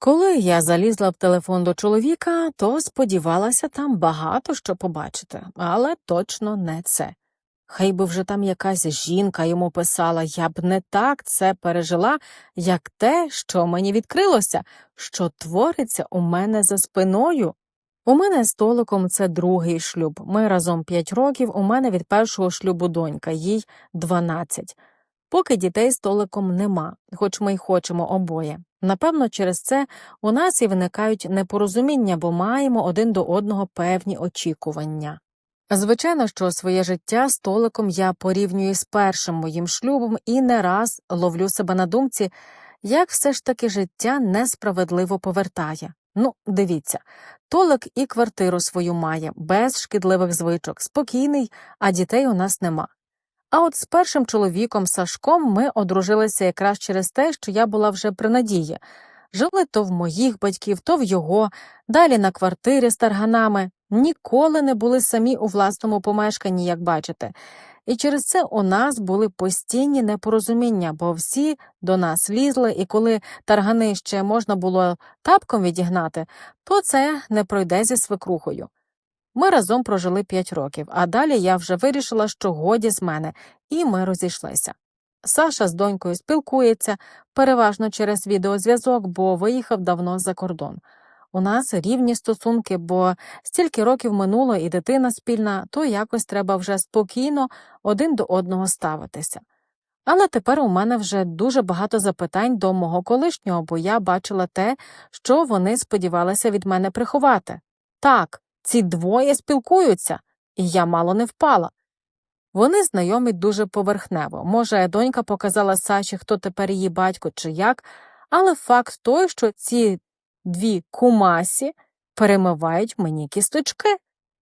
Коли я залізла в телефон до чоловіка, то сподівалася там багато що побачити, але точно не це. Хай би вже там якась жінка йому писала, я б не так це пережила, як те, що мені відкрилося, що твориться у мене за спиною. У мене з Толиком це другий шлюб. Ми разом п'ять років, у мене від першого шлюбу донька, їй дванадцять. Поки дітей з Толиком нема, хоч ми й хочемо обоє. Напевно, через це у нас і виникають непорозуміння, бо маємо один до одного певні очікування. Звичайно, що своє життя з Толиком я порівнюю з першим моїм шлюбом і не раз ловлю себе на думці, як все ж таки життя несправедливо повертає. Ну, дивіться, Толик і квартиру свою має, без шкідливих звичок, спокійний, а дітей у нас нема. А от з першим чоловіком Сашком ми одружилися якраз через те, що я була вже при надії. Жили то в моїх батьків, то в його, далі на квартирі з тарганами, ніколи не були самі у власному помешканні, як бачите. І через це у нас були постійні непорозуміння, бо всі до нас лізли, і коли таргани ще можна було тапком відігнати, то це не пройде зі свекрухою. Ми разом прожили п'ять років, а далі я вже вирішила, що годі з мене, і ми розійшлися. Саша з донькою спілкується, переважно через відеозв'язок, бо виїхав давно за кордон. У нас рівні стосунки, бо стільки років минуло і дитина спільна, то якось треба вже спокійно один до одного ставитися. Але тепер у мене вже дуже багато запитань до мого колишнього, бо я бачила те, що вони сподівалися від мене приховати. Так, ці двоє спілкуються, і я мало не впала. Вони знайомі дуже поверхнево. Може, донька показала Саші, хто тепер її батько чи як, але факт той, що ці дві кумасі перемивають мені кісточки.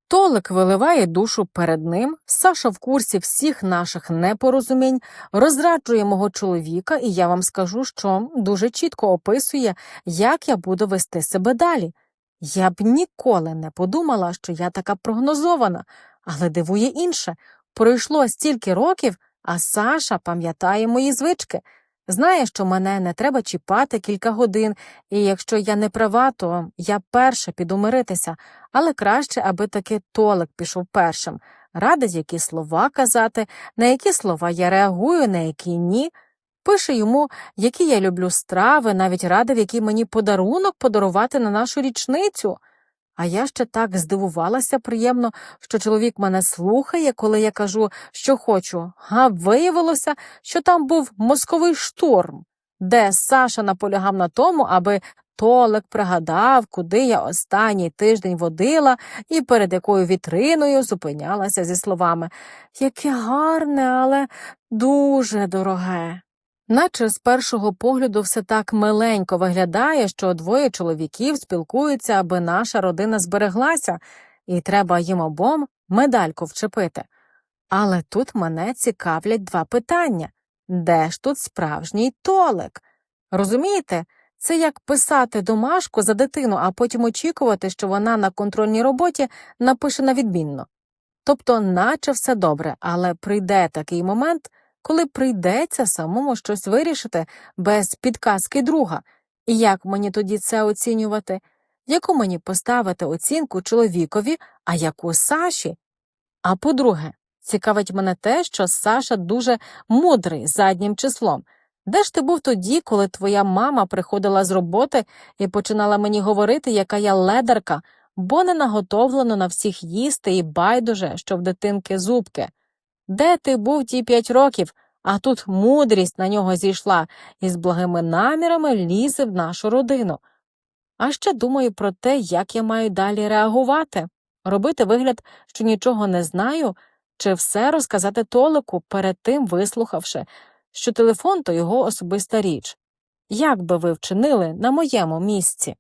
Толик виливає душу перед ним, Саша в курсі всіх наших непорозумінь, розраджує мого чоловіка, і я вам скажу, що дуже чітко описує, як я буду вести себе далі. Я б ніколи не подумала, що я така прогнозована, але дивує інше. Пройшло стільки років, а Саша пам'ятає мої звички. Знає, що мене не треба чіпати кілька годин, і якщо я не права, то я перша піду миритися, але краще, аби таки Толик пішов першим. Радить, які слова казати, на які слова я реагую, на які ні. Пише йому, які я люблю страви, навіть радив, який мені подарунок подарувати на нашу річницю. А я ще так здивувалася приємно, що чоловік мене слухає, коли я кажу, що хочу, а виявилося, що там був мозковий штурм, де Саша наполягав на тому, аби Толик пригадав, куди я останній тиждень водила і перед якою вітриною зупинялася зі словами Яке гарне, але дуже дороге. Наче з першого погляду все так миленько виглядає, що двоє чоловіків спілкуються, аби наша родина збереглася, і треба їм обом медальку вчепити. Але тут мене цікавлять два питання де ж тут справжній толик? Розумієте, це як писати домашку за дитину, а потім очікувати, що вона на контрольній роботі напише на відмінно. Тобто, наче все добре, але прийде такий момент, коли прийдеться самому щось вирішити без підказки друга, і як мені тоді це оцінювати, яку мені поставити оцінку чоловікові, а яку Саші? А по-друге, цікавить мене те, що Саша дуже мудрий заднім числом. Де ж ти був тоді, коли твоя мама приходила з роботи і починала мені говорити, яка я ледарка, бо не наготовлено на всіх їсти і байдуже, що в дитинки зубки? Де ти був ті п'ять років, а тут мудрість на нього зійшла і з благими намірами лізе в нашу родину. А ще думаю про те, як я маю далі реагувати, робити вигляд, що нічого не знаю, чи все розказати Толику, перед тим вислухавши, що телефон то його особиста річ. Як би ви вчинили на моєму місці?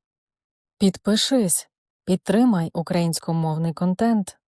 Підпишись, підтримай українськомовний контент.